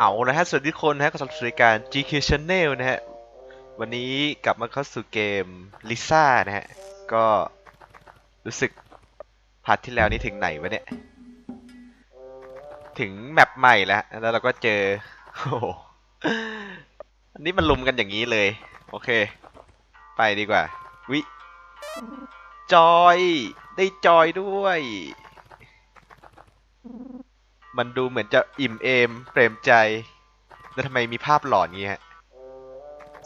เอาละฮะสวัสดีทุกคนนะฮะกับสำหรับรายการ GK Channel นะฮะ วันนี้กลับมาเข้าสู่เกม Lisa นะฮะ ก็รู้สึกพาร์ทที่แล้วนี้ถึงไหนวะเนี่ย ถึงแมปใหม่แล้ว แล้วเราก็เจอ โอ้โห อันนี้มันลุมกันอย่างนี้เลย โอเค ไปดีกว่า วิ จอย ได้จอยด้วย มันดูเหมือนจะอิ่มเอมเปรมใจ แล้วทำไมมีภาพหลอนงี้ฮะ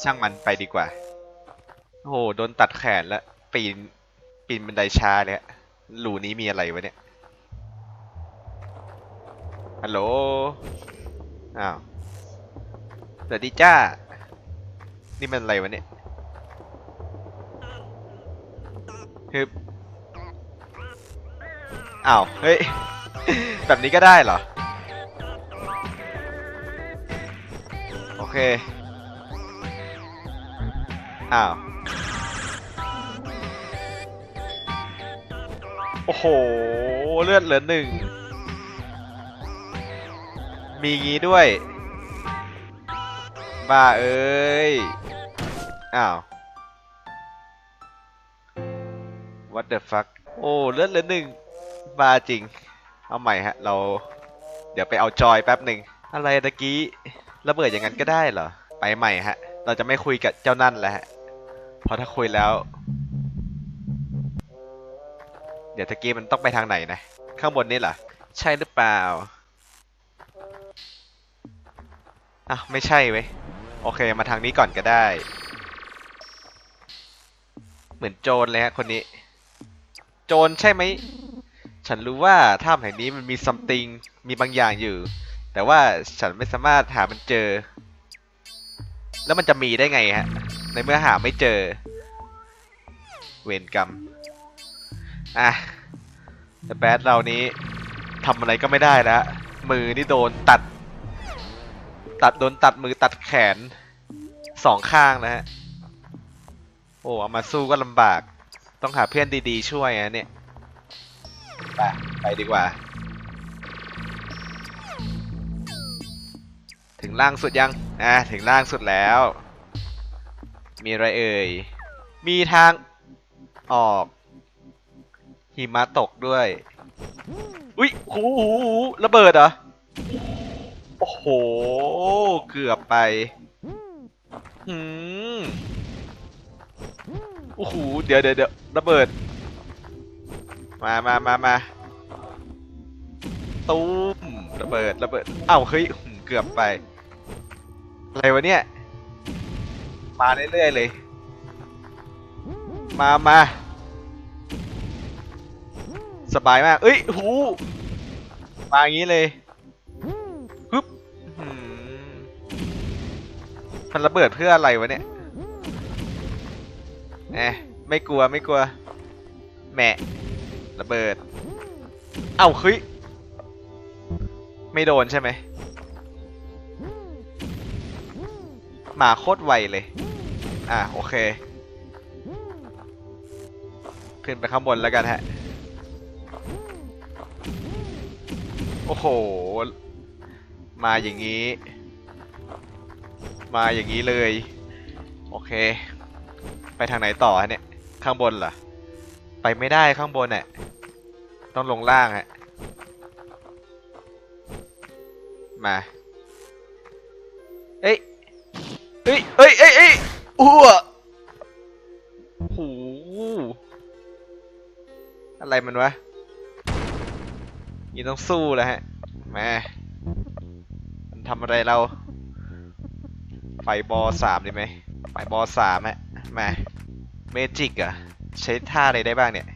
ช่างมันไปดีกว่า โอ้โห โดนตัดแขนแล้ว ปีน ปีนบันไดช้าเลยฮะหลูนี้มีอะไรวะเนี่ย ฮัลโหล อ้าว สวัสดีจ้า นี่มันอะไรวะเนี่ยฮึบอ้าว เฮ้ย แบบนี้ก็ได้เหรอ เค อ้าว โอ้โห เลือดเหลือหนึ่ง มีงี้ด้วย บ้าเอ้ย อ้าว what the fuck โอ้ เลือดเหลือหนึ่ง บ้าจริง เอาใหม่ฮะ เรา เดี๋ยวไปเอาจอยแป๊บหนึ่ง อะไรตะกี้ ระเบิดอย่างนั้นก็ได้เหรอ ไปใหม่ฮะ เราจะไม่คุยกับเจ้านั่นแล้วฮะเพราะถ้าคุยแล้ว เดี๋ยวตะกี้มันต้องไปทางไหนนะ ข้างบนนี่เหรอ ใช่หรือเปล่าอะไม่ใช่เว้ย โอเค มาทางนี้ก่อนก็ได้ เหมือนโจรเลยฮะคนนี้ โจรใช่ไหม ฉันรู้ว่าถ้ำแห่งนี้มันมีซัมติง มีบางอย่างอยู่ แต่ว่าฉันไม่สามารถหามันเจอ แล้วมันจะมีได้ไงฮะ ในเมื่อหาไม่เจอ เวรกรรม อะแต่แบดเรานี้ทำอะไรก็ไม่ได้แล้ว มือนี่โดนตัด ตัดโดนตัดมือตัดแขนสองข้างนะฮะ โอ้เอามาสู้ก็ลำบาก ต้องหาเพื่อนดีๆช่วยนะเนี่ย ไปไปดีกว่า ถึงล่างสุดยัง อะถึงล่างสุดแล้ว มีอะไรเอ่ย มีทางออก หิมะตกด้วย อุ้ยหูหูหูระเบิดเหรอ โอ้โห เกือบไป หืมโอ้โห เดี๋ยวเดี๋ยวเดี๋ยวระเบิด มามามามาตูมระเบิดระเบิด เอ้า เฮ้ย เกือบไป อะไรวะเนี่ย มาเรื่อยๆเลย มามา สบายมาก เอ้ยหูมาอย่างนี้เลยฮึบมันระเบิดเพื่ออะไรวะเนี่ยแหมไม่กลัวไม่กลัว แหมะระเบิด เอ้าเฮ้ย ไม่โดนใช่ไหม มาโคตรไวเลย อะโอเค ขึ้นไปข้างบนแล้วกันฮะ โอ้โห มาอย่างนี้ มาอย่างนี้เลย โอเค ไปทางไหนต่อฮะเนี่ย ข้างบนเหรอ ไปไม่ได้ข้างบนน่ะต้องลงล่างฮะ มา เอ้ย เอ้ยเอ้ยเอ้ยเอ้ยอ้วหูอะไรมันวะนี่ต้องสู้แล้วฮะแมามันทำอะไรเรา ไฟบอสามดีไหมไฟบอสามฮะมาเมจิกอะใช้ท่าอะไรได้บ้างเนี่ย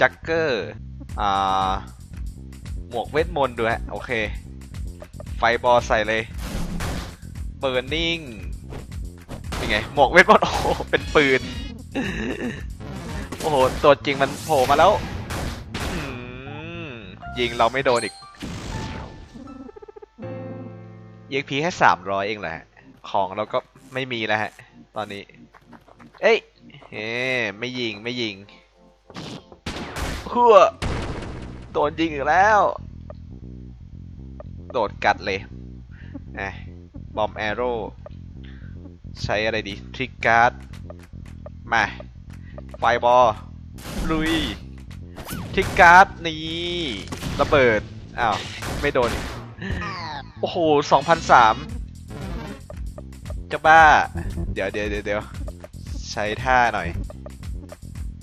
จักเกอร์ อ่า หมวกเวทมนต์ด้วยฮะ โอเค ไฟบอใส่เลย เบิร์นิ่ง เป็นไง หมวกเวทมนต์โอ้โหเป็นปืน โอ้โห ตัวจริงมันโผล่มาแล้วอืมยิงเราไม่โดนอีก ยิงพีแค่สามร้อยเองแหละ ของเราก็ไม่มีแล้วฮะ ตอนนี้ เอ้ยเฮ้ไม่ยิงไม่ยิงหัวโดนยิงอีกแล้ว โดดกัดเลยอะบอมแอโร่ ใช้อะไรดีทริกการ์ดมา ไฟบอลลุยทริกการ์ดนี่ระเบิด อ้าว ไม่โดน โอ้โหสองพันสามจะบ้า เดี๋ยวเดี๋ยวเดี๋ยวใช้ท่าหน่อย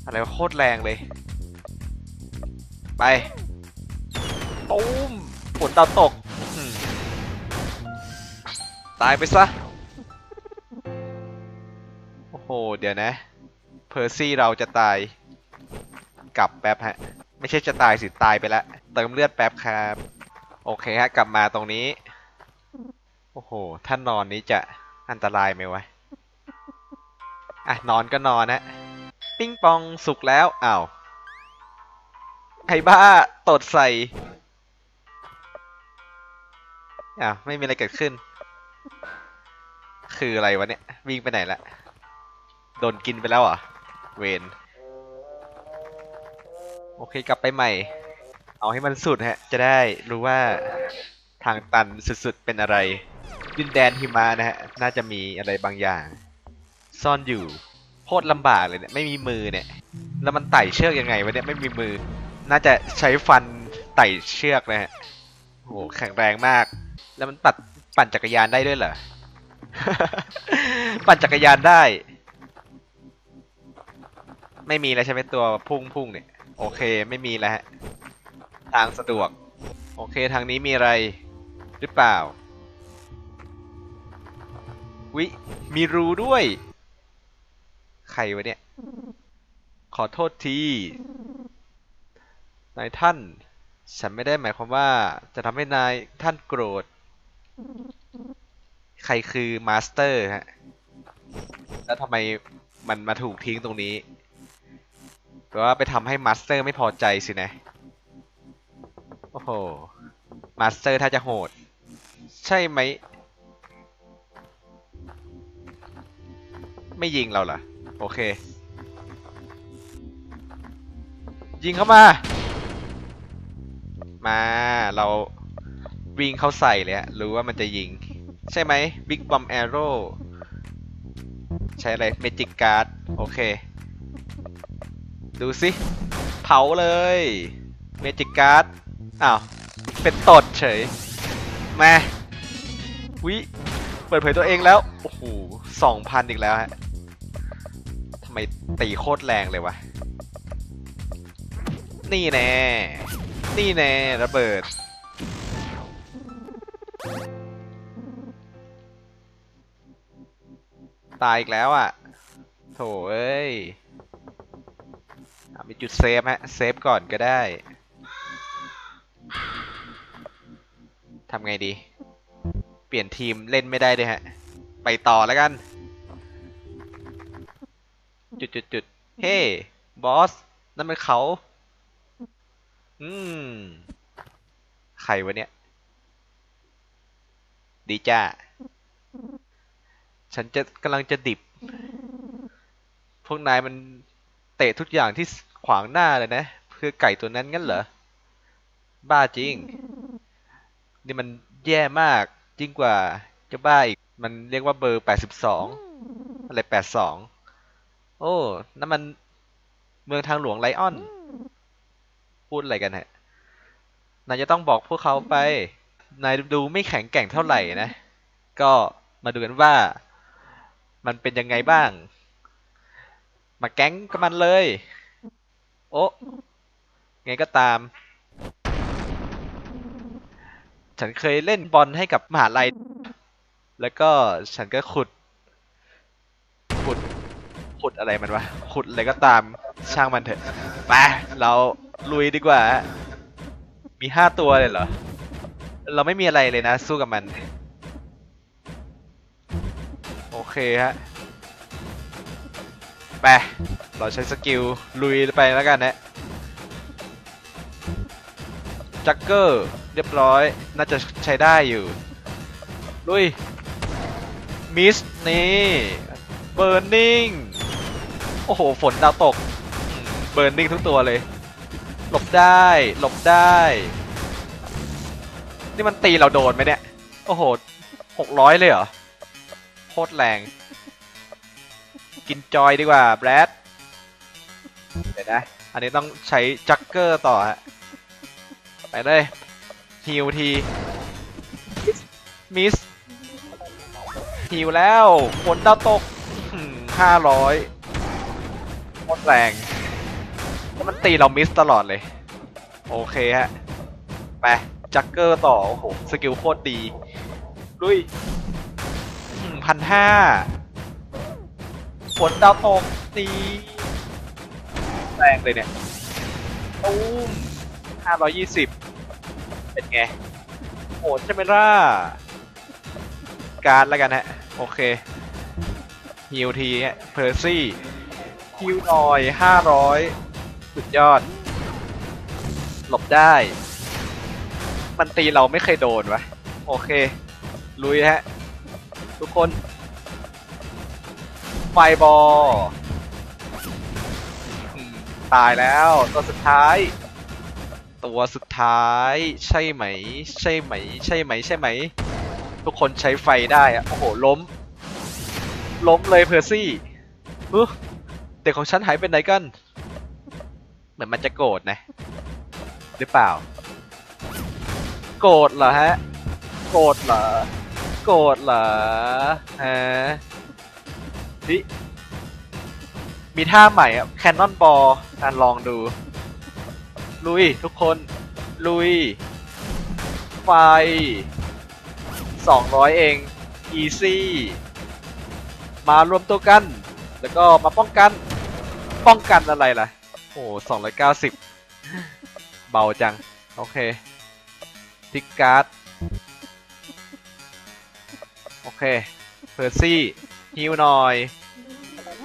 อะไรโคตรแรงเลย ไปตูมฝนดาวตก ตายไปซะ เดี๋ยวนะ เพอร์ซี่เราจะตาย กลับแป๊บฮะ ไม่ใช่จะตายสิตายไปแล้ว เติมเลือดแป๊บครับ โอเคฮะ กลับมาตรงนี้ โอ้โห ถ้านอนนี้จะอันตรายไหมวะ อะ นอนก็นอนฮะปิ้งปองสุกแล้วอ้าวไอ้บ้าตดใส่อ้าวไม่มีอะไรเกิดขึ้น คืออะไรวะเนี่ย วิ่งไปไหนละ โดนกินไปแล้วเหรอเวนโอเคกลับไปใหม่ เอาให้มันสุดฮะ จะได้รู้ว่าทางตันสุดๆเป็นอะไร ดินแดนหิมะนะฮะ น่าจะมีอะไรบางอย่าง ซ่อนอยู่โคตรลำบากเลยเนี่ยไม่มีมือเนี่ย แล้วมันไต่เชือกยังไงวะเนี่ยไม่มีมือ น่าจะใช้ฟันไต่เชือกนะฮะโอ้โหแข็งแรงมาก แล้วมันปัดปั่นจักรยานได้ด้วยเหรอ ปั่นจักรยานได้ ไม่มีแล้วใช่ไหมตัวพุ่งพุ่งเนี่ย โอเคไม่มีแล้วฮะทางสะดวก โอเคทางนี้มีอะไรหรือเปล่า วิมีรูด้วย ใครวะเนี่ย ขอโทษทีนายท่าน ฉันไม่ได้หมายความว่าจะทำให้นายท่านโกรธ ใครคือมาสเตอร์ฮะ แล้วทำไมมันมาถูกทิ้งตรงนี้ แปลว่าไปทำให้มาสเตอร์ไม่พอใจสินะ โอ้โห มาสเตอร์ถ้าจะโหด ใช่ไหม ไม่ยิงเราเหรอ โอเค ยิงเข้ามา มาเราวิ่งเข้าใส่เลยฮะรู้ว่ามันจะยิง ใช่ไหม Big Bomb Arrow ใช้อะไร Magic Card โอเค ดูสิ เผาเลย Magic Card อ้าว เป็นตดเฉยมาวิเปิดเผยตัวเองแล้ว โอ้โหสองพันอีกแล้วฮะทำไมตีโคตรแรงเลยวะ นี่แน่ นี่แน่ระเบิด ตายอีกแล้วอะ โถเอ้ย มีจุดเซฟฮะ เซฟก่อนก็ได้ ทำไงดี เปลี่ยนทีมเล่นไม่ได้ด้วยฮะ ไปต่อแล้วกัน จุดจุดจุดเฮ้ บอส นั่นมันเขา อืม ใครวะเนี่ย ดีจ้า ฉันจะกำลังจะดิบ พวกนายมันเตะทุกอย่างที่ ขวางหน้าเลยนะเพื่อไก่ตัวนั้นงั้นเหรอ บ้าจริง นี่มันแย่มากจริงกว่าจะบ้าอีก มันเรียกว่าเบอร์82องอะไร82โอ้นั่นมันเมืองทางหลวงไลออน พูดอะไรกันฮะ นายจะต้องบอกพวกเขาไป นายดูไม่แข็งแกร่งเท่าไหร่นะ ก็มาดูกันว่า มันเป็นยังไงบ้าง มาแก๊งกับมันเลย โอ้ไงก็ตาม ฉันเคยเล่นบอลให้กับมหาลัย แล้วก็ฉันก็ขุด ขุด ขุดอะไรมันวะ ขุดอะไรก็ตาม ช่างมันเถอะ ไป เราลุยดีกว่า มีห้าตัวเลยเหรอ เราไม่มีอะไรเลยนะ สู้กับมัน โอเคฮะ ไป เราใช้สกิลลุยไปแล้วกันนะจักเกอร์เรียบร้อยน่าจะใช้ได้อยู่ ลุย มิส นี่เบิร์นิงโอ้โห ฝนดาวตก เบิร์นิงทุกตัวเลย หลบได้ หลบได้ นี่มันตีเราโดนไหมเนี่ย โอ้โหหกร้อยเลยเหรอ โคตรแรง กินจอยดีกว่า แบรด เดี๋ยนะ อันนี้ต้องใช้จักเกอร์ต่อฮะไปเลยฮิวทีมิสฮิวแล้วฝนดาวตกห้าร้อยโคตรแรงแล้วมันตีเรามิสตลอดเลย โอเคฮะ ไป จักเกอร์ต่อ โอ้โห สกิลโคตรดี ลุยพันห้าฝนดาวตกตี แรงเลยเนี่ยตูมห้าร้อยยี่สิบเป็นไงโหดใช่ไหมล่ะ การดแล้วกันฮะ โอเคฮิวทีเพอร์ซี่ฮิวหน่อยห้าร้อยสุดยอด หลบได้ มันตีเราไม่เคยโดนวะ โอเค ลุยฮะ ทุกคน ไฟบอล ตายแล้ว ตัวสุดท้าย ตัวสุดท้ายใช่ไหม ใช่ไหม ใช่ไหม ใช่ไหม ทุกคนใช้ไฟได้อะโอ้โห ล้ม ล้มเลยเพอร์ซี่อุ๊ยเด็กของฉันหายไปไหนกัน เหมือนมันจะโกรธนะ หรือเปล่า โกรธเหรอฮะ โกรธเหรอ โกรธเหรอฮะดิ มีท่าใหม่อะแคนนอนบอลอะลองดู ลุยทุกคน ลุย ไฟ200เอง easy มารวมตัวกัน แล้วก็มาป้องกัน ป้องกันอะไรล่ะ โอ้290เบาจัง โอเคทิกการ์ด โอเค เพอร์ซี่ฮิวหน่อย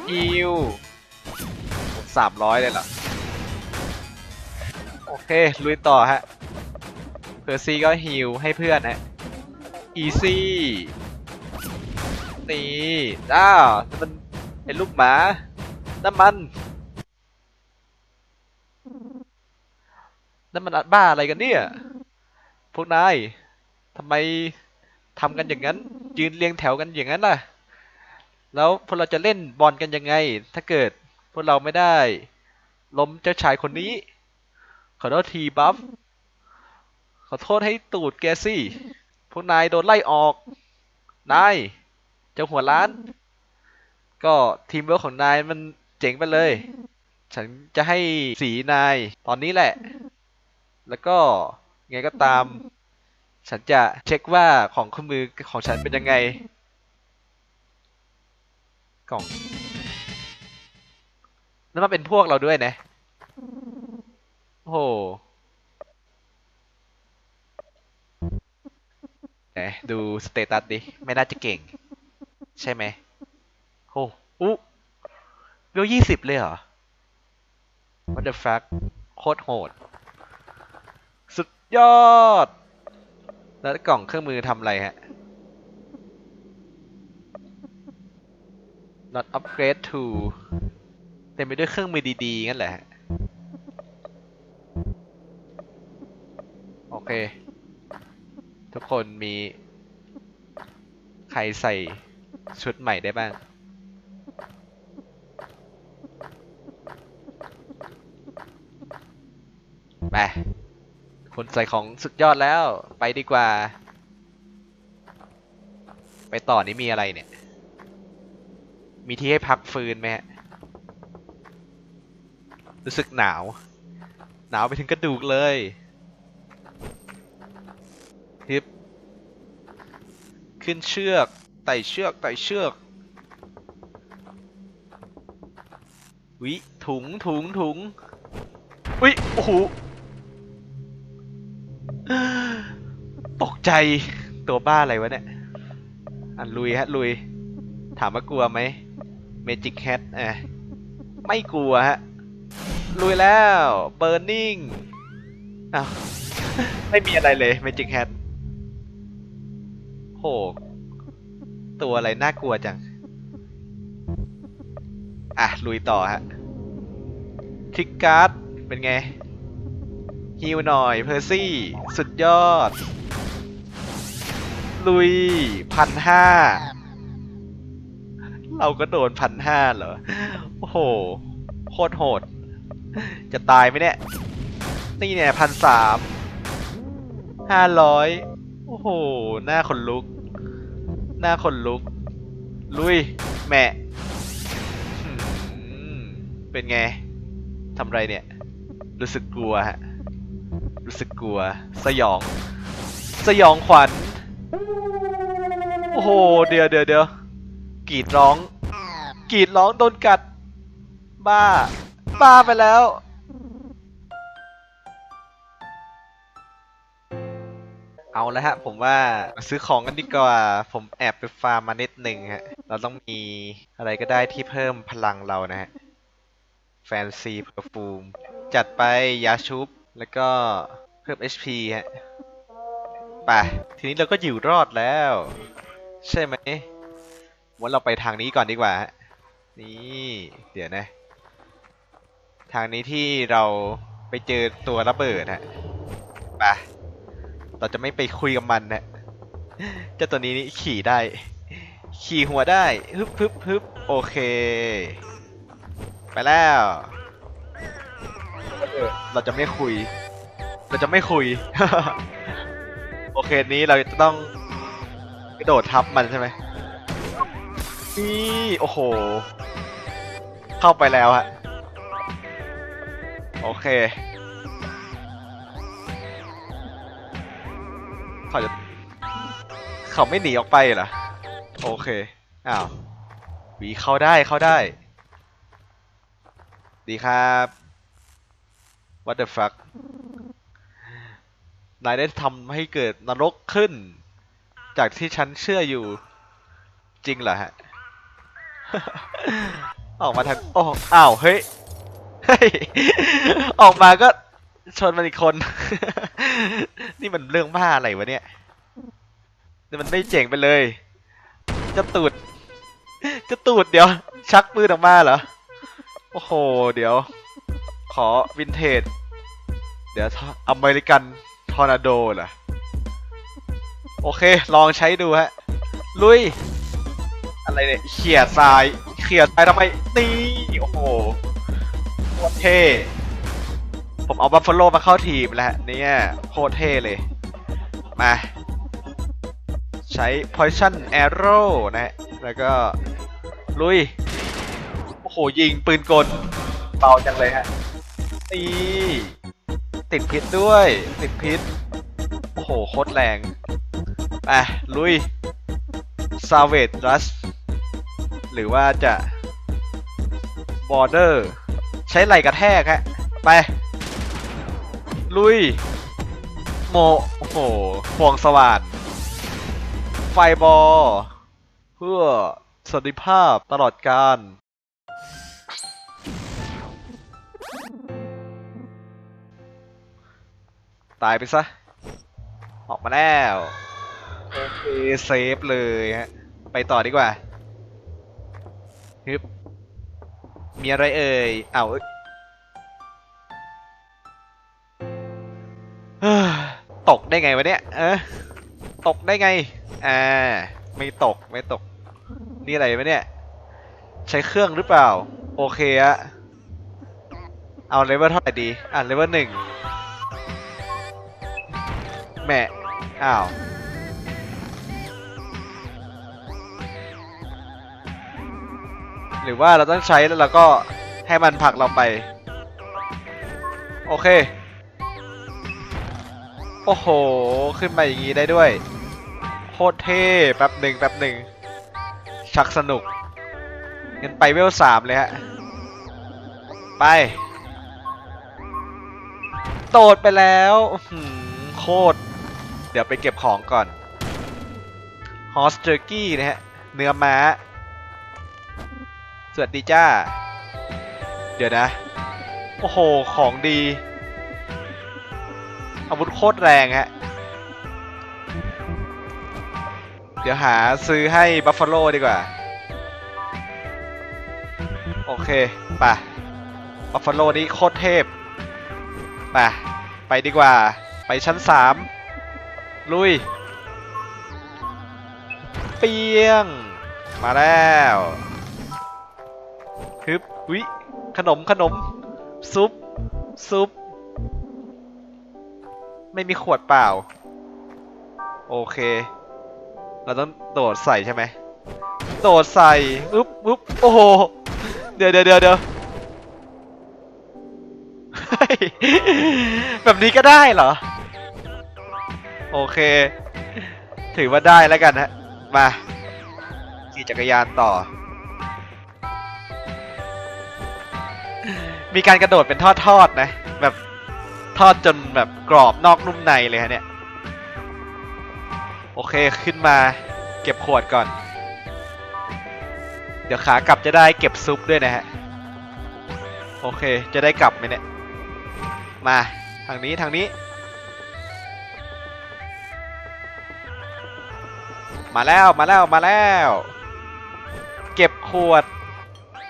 ฮิว สามร้อยเลยเหรอ โอเค ลุยต่อฮะ เพอร์ซี่ก็ฮิวให้เพื่อนฮะ อีซี่ นี่อ้าวมันเห็นลูกหมา น้ำมันนั่นมันบ้าอะไรกันเนี่ย พวกนายทำไมทำกันอย่างนั้น ยืนเรียงแถวกันอย่างนั้นล่ะ แล้วพวกเราจะเล่นบอลกันยังไง ถ้าเกิด วกเราไม่ได้ ล้มเจ้าชายคนนี้ ขอโทษทีบัฟ ขอโทษให้ตูดแกสิพวกนายโดนไล่ออก นาย เจ้าหัวล้าน ก็ทีมเวิร์คของนายมันเจ๋งไปเลย ฉันจะให้สีนายตอนนี้แหละ แล้วก็ไงก็ตาม ฉันจะเช็คว่าของเครื่อมือของฉันเป็นยังไง กล่อง แล้วมันเป็นพวกเราด้วยนะ โอ้โหไหนดูสเตตัสดิ ไม่น่าจะเก่ง ใช่ไหมโอ้อุ๊เวลยี่สิบเลยเหรอ What the fuck โคตรโหด สุดยอด แล้วกล่องเครื่องมือทำอะไรฮะ not upgrade to เต็มไปด้วยเครื่องมือดีๆงั้นแหละฮะโอเค ทุกคนมี ใครใส่ชุดใหม่ได้บ้าง ไปคนใส่ของสุดยอดแล้วไปดีกว่า ไปต่อนี้มีอะไรเนี่ย มีที่ให้พักฟืนไหมฮะ รู้สึกหนาว หนาวไปถึงกระดูกเลยฮิปขึ้นเชือกไต่เชือกไต่เชือกวิถุงถุงถุงวิโอ้โหตกใจตัวบ้าอะไรวะเนี่ย อันลุยฮะลุย ถามว่ากลัวไหมเมจิกแ t อะไม่กลัวฮะ ลุยแล้วเบ r ร์ i ิ g งอ้าวไม่มีอะไรเลยเมจิกแ t โหตัวอะไรน่ากลัวจัง อะ ลุยต่อฮะทริกการ์ดเป็นไงฮิวหน่อยเพอร์ซี่ สุดยอด ลุยพันห้าเราก็โดนพันห้าเหรอ โอ้โห โคตรโหด จะตายไหมเนี่ย นี่เนี่ยพันสามห้าร้อยโอ้โห หน้าคนลุก หน้าคนลุก ลุย แม่เป็นไงทำไรเนี่ย รู้สึกกลัวฮะ รู้สึกกลัว สยอง สยองขวัญ โอ้โห เดี๋ยวเดี๋ยวเดี๋ยวกรีดร้องกรีดร้องโดนกัด บ้า บ้าไปแล้ว เอาแล้วฮะ ผมว่าซื้อของกันดีกว่า ผมแอบไปฟาร์มมานิดหนึ่งฮะ เราต้องมีอะไรก็ได้ที่เพิ่มพลังเรานะฮะ แฟนซีเพอร์ฟูม จัดไปยาชุบ แล้วก็เพิ่ม HP ฮะ ไป ทีนี้เราก็อยู่รอดแล้ว ใช่ไหมวันเราไปทางนี้ก่อนดีกว่าฮะ นี่ เดี๋ยวนะางนี้ที่เราไปเจอตัวระเบิดฮะไปเราจะไม่ไปคุยกับมันนะเจ้าตัวนี้นี่ขี่ได้ ขี่หัวได้ฮึบฮึบฮึบโอเค ไปแล้วเราจะไม่คุย เราจะไม่คุย โอเคนี้เราจะต้องกระโดดทับมันใช่ไหมนี่โอ้โห เข้าไปแล้วฮะ โอเค เขาจะ เขาไม่หนีออกไปเหรอ โอเค อ้าววีเข้าได้เข้าได้ ดีครับ What the fuck นายได้ทำให้เกิดนรกขึ้น จากที่ฉันเชื่ออยู่ จริงเหรอฮะ ออกมาทางโอ้อ้าว เฮ้ยเฮ้ย ออกมาก็ชนมันอีกคน นี่มันเรื่องบ้าอะไรวะเนี่ยนี่มันไม่เจ๋งไปเลย จะตูด จะตูดเดี๋ยว ชักปืนออกมาเหรอ โอ้โห เดี๋ยว ขอวินเทจ เดี๋ยวอเมริกันทอร์นาโดเหรอ โอเค ลองใช้ดูฮะ ลุย อะไรเนี่ย เขี่ยทราย เขี่ยทรายทำไมนี่โอ้โห โคตรเท่ ผมเอาบัฟฟาโลมาเข้าทีมแล้วเนี่ยโคตรเท่เลย มา ใช้ poison arrow นะ แล้วก็ ลุย โอ้โห ยิงปืนกลเบาจังเลยฮะนี่ติดพิษด้วย ติดพิษ โอ้โห โคตรแรงไปลุย savage rush หรือว่าจะ border ใช้ไหล่กระแทกฮะ ไป ลุย โมโอ้โหห่วงสว่านไฟบอลเพื่อสวัสดิภาพตลอดการตายไปซะ ออกมาแล้ว โอเค เซฟเลยฮะ ไปต่อดีกว่าฮึบ มีอะไรเอ่ยอ้าวเอ้ยเฮ้ยตกได้ไงวะเนี่ย เออตกได้ไง อ่า ไม่ตก ไม่ตก นี่อะไรวะเนี่ย ใช้เครื่องหรือเปล่า โอเคอะเอาเลเวลเท่าไหร่ดี อะเลเวลหนึ่งแหม่อ้าว หรือว่าเราต้องใช้แล้วเราก็ให้มันผลักเราไป โอเค โอ้โห ขึ้นมาอย่างนี้ได้ด้วย โคตรเท่แป๊บหนึ่งแป๊บหนึ่งชักสนุกงั้นไปเวลสามเลยฮะ ไป โตดไปแล้วโคตร เดี๋ยวไปเก็บของก่อนฮอสเจอร์กี้นะฮะ เนื้อม้า สวัสดีจ้า เดี๋ยวนะ โอ้โห ของดี อาวุธโคตรแรงฮะ เดี๋ยวหาซื้อให้บัฟฟาโลดีกว่า โอเคไปบัฟฟาโลนี้โคตรเทพไปไปดีกว่า ไปชั้นสามลุย เปียง มาแล้ว ฮึบวิขนมขนม ซุป ซุป ไม่มีขวดเปล่า โอเค เราต้องโดดใส่ใช่ไหมโดดใส่อึ๊บอึ๊บโอ้โห เดี๋ยวเดี๋ยวเดี๋ยวเดี๋ยวแบบนี้ก็ได้เหรอ โอเค ถือว่าได้แล้วกันฮะ มาขี่จักรยานต่อ มีการกระโดดเป็นทอดๆนะ แบบทอดจนแบบกรอบนอกนุ่มในเลยฮะเนี่ย โอเคขึ้นมาเก็บขวดก่อน เดี๋ยวขากลับจะได้เก็บซุปด้วยนะฮะ โอเคจะได้กลับไหมเนี่ย มาทางนี้ทางนี้ มาแล้วมาแล้วมาแล้ว เก็บขวด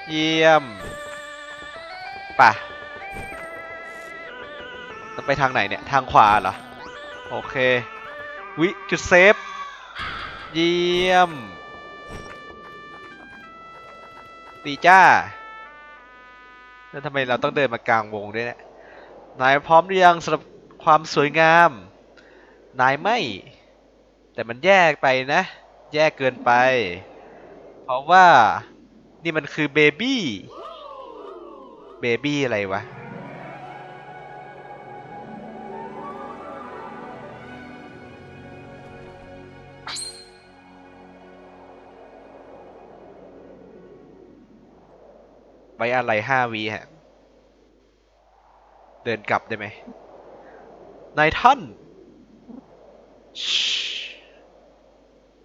เยี่ยม ป่ะจะไปทางไหนเนี่ย ทางขวาเหรอ โอเค วิจุดเซฟ เยี่ยมดีจ้า แล้วทำไมเราต้องเดินมากลางวงด้วยเนี่ย นายพร้อมหรือยังสำหรับความสวยงาม นายไม่ แต่มันแยกไปนะ แยกเกินไป เพราะว่านี่มันคือเบบี้ บบี้อะไรวะ ไว้อะไรห้าวีฮะ เดินกลับได้ไหมนายท่าน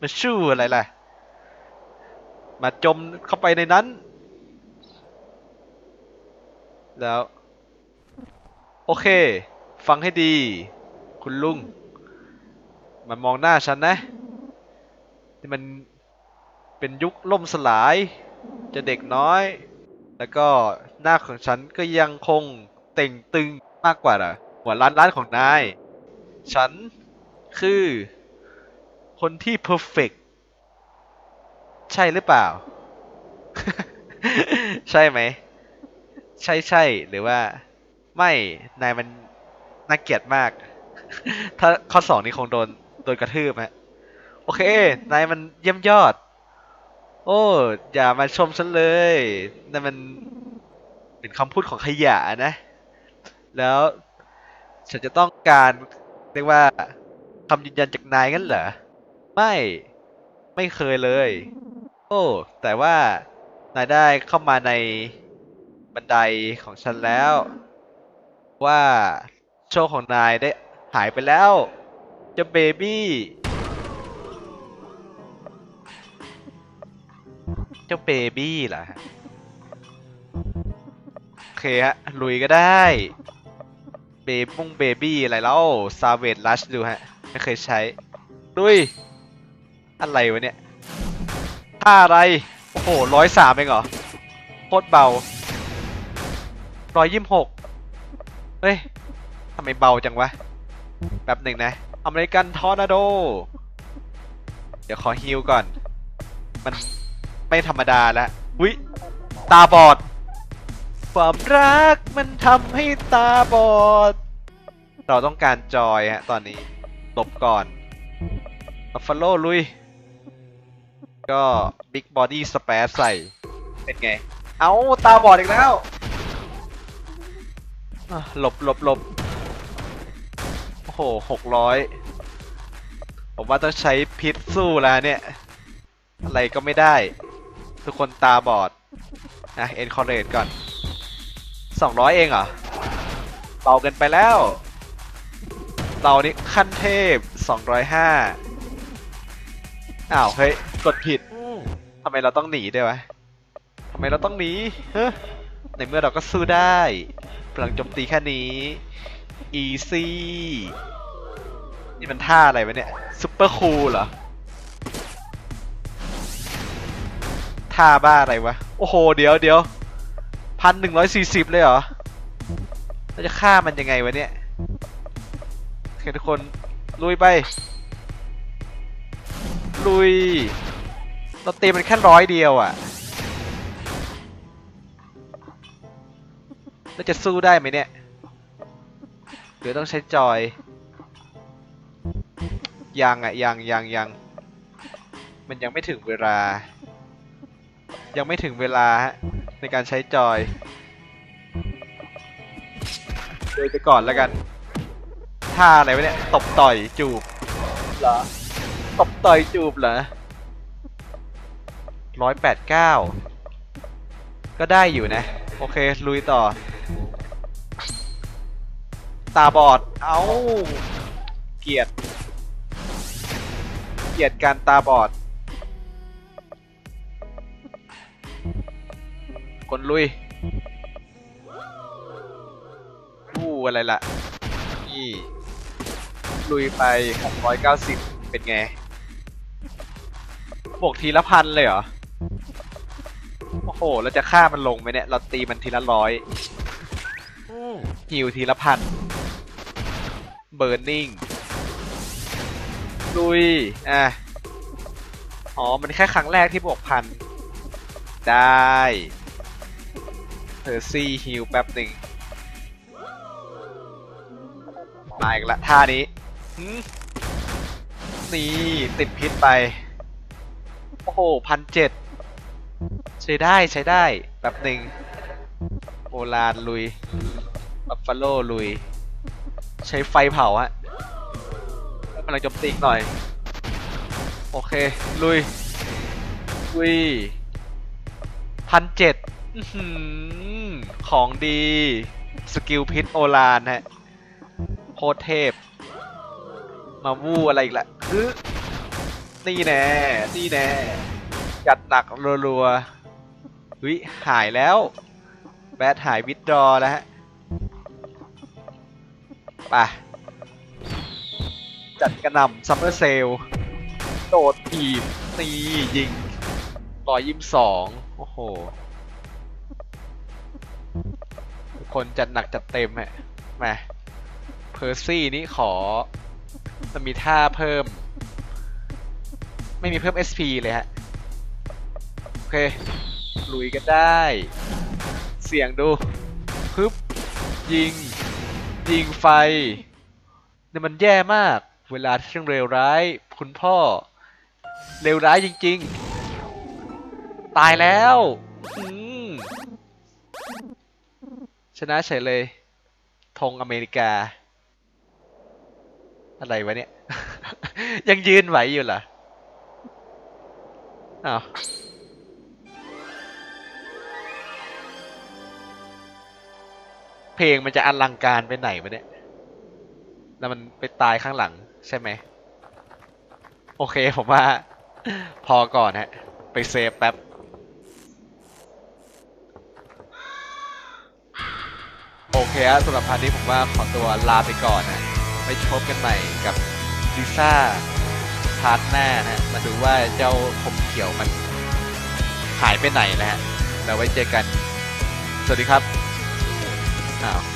มาชู้อะไรล่ะ มาจมเข้าไปในนั้น แล้ว โอเค ฟังให้ดี คุณลุง มันมองหน้าฉันนะนี่มันเป็นยุคล่มสลาย จะเด็กน้อย แล้วก็หน้าของฉันก็ยังคงเต่งตึงมากกว่าน่ะหัวล้านล้านของนาย ฉันคือคนที่เพอร์เฟกใช่หรือเปล่า ใช่ไหม ใช่ใช่หรือว่า ไม่นายมันน่าเกลียดมาก ถ้าข้อสองนี่คงโดนโดนกระทืบฮะโอเคนายมันเยี่ยมยอด โอ้ อย่ามาชมฉันเลยนั่นมันเป็นคำพูดของขยะนะ แล้วฉันจะต้องการเรียกว่าคำยืนยันจากนายงั้นเหรอ ไม่ ไม่เคยเลย โอ้ แต่ว่านายได้เข้ามาใน บันไดของฉันแล้ว ว่าโชคของนายได้หายไปแล้วเจะเบบี้เจ้าเบบี้เหรอฮะโอเคฮะ ลุยก็ได้ เบบุ้งเบบี้อะไรแล้วซาเวดลัชดูฮะ ไม่เคยใช้ ลุย อะไรวะเนี่ยท่าอะไร โอ้โหร้อยสามเองเหรอ โคตรเบา ร้อยยี่สิบหกเฮ้ยทำไมเบาจังวะแป๊บหนึ่งนะ อเมริกันทอร์นาโด เดี๋ยวขอฮิลก่อน มันไม่ธรรมดาแล้ววิ ตาบอด ความรักมันทำให้ตาบอด เราต้องการจอยฮะตอนนี้หลบก่อนบัฟฟาโลลุย ก็บิ๊กบอดี้สเปซใส่ เป็นไง เอาตาบอดอีกแล้ว หลบหลบหลบโอ้โหหกร้อยผมว่าต้องใช้พิษสู้แล้วเนี่ย อะไรก็ไม่ได้ ทุกคนตาบอดนะเอ็นคอร์เรตก่อน200เองเหรอเบาเกินไปแล้วเรานี่ขั้นเทพ205อ้าว เฮ้ย กดผิดทำไมเราต้องหนีด้วยวะทำไมเราต้องหนีเฮ้ในเมื่อเราก็สู้ได้ พลังโจมตีแค่นี้ easy นี่มันท่าอะไรวะเนี่ยซุปเปอร์คูลเหรอท่าบ้าอะไรวะ โอ้โห เดี๋ยวเดี๋ยวพันหนึ่งร้อยสี่สิบเลยเหรอเราจะฆ่ามันยังไงวะเนี่ยโอเคทุกคน ลุยไป ลุย เราตีมันแค่ร้อยเดียวอะ่ะ แล้วจะสู้ได้ไหมเนี่ยหรือต้องใช้จอยยังอะยังยังยังมันยังไม่ถึงเวลา ยังไม่ถึงเวลาฮะในการใช้จอยเดินไปก่อนแล้วกันท่าอะไรวะเนี่ยตบต่อยจูบเหรอตบต่อยจูบเหรอร้อยแปดเก้าก็ได้อยู่นะ โอเค ลุยต่อ ตาบอด เอาเกียด เกียดการตาบอด คนลุยอู้อะไรล่ะ นี่ ลุยไป 690 เป็นไง บวกทีละพันเลยเหรอ โอ้โห เราจะฆ่ามันลงไหมเนี่ย เราตีมันทีละร้อยฮิวทีละพัน เบิร์นนิ่งลุย อะ อ๋อ มันแค่ครั้งแรกที่บวกพัน ได้เพอร์ซี่ฮิวแป๊บหนึ่งมาอีกละท่านี้หืมนี่ ติดพิษไป โอ้โหพันเจ็ดใช้ได้ใช้ได้ แป๊บหนึ่งโอลานลุย บัฟฟาโลลุย ใช้ไฟเผาฮะกำลังจมตีกหน่อย โอเค ลุย ลุยพันเจ็ดของดี สกิลพิษโอลานฮะโคตรเทพ มาวู้อะไรอีกละฮึนี่แน่ นี่แน่ จัดหนักรัวๆวิหายแล้ว แบทหายวิดดรอแล้วฮะ ไป จัดกระหน่ำซัมเมอร์เซลโดดถีบตียิงต่อยิมสองโอ้โห คนจัดหนักจัดเต็มฮะมาเพอร์ซี่นี่ขอมันมีท่าเพิ่ม ไม่มีเพิ่ม SP เลยฮะ โอเค ลุยกันได้ เสียงดูฮึบยิง ยิงไฟเนี่ยมันแย่มาก เวลาที่ช่างเลวร้าย คุณพ่อเลวร้ายจริง ๆ ตายแล้วชนะเฉยเลยธงอเมริกา อะไรวะเนี่ย ยังยืนไหวอยู่เหรออ้าว เพลงมันจะอลังการไปไหนวะเนี่ย แล้วมันไปตายข้างหลังใช่ไหม โอเคผมว่า พอก่อนฮะ ไปเซฟแป๊บ โอเคฮะสำหรับพาร์ทนี้ผมว่าขอตัวลาไปก่อนนะไว้พบกันใหม่กับลิซ่าพาร์ทหน้านะฮะมาดูว่าเจ้าผมเขียวมันหายไปไหนนะฮะแล้วไว้เจอกัน สวัสดีครับ อ้าว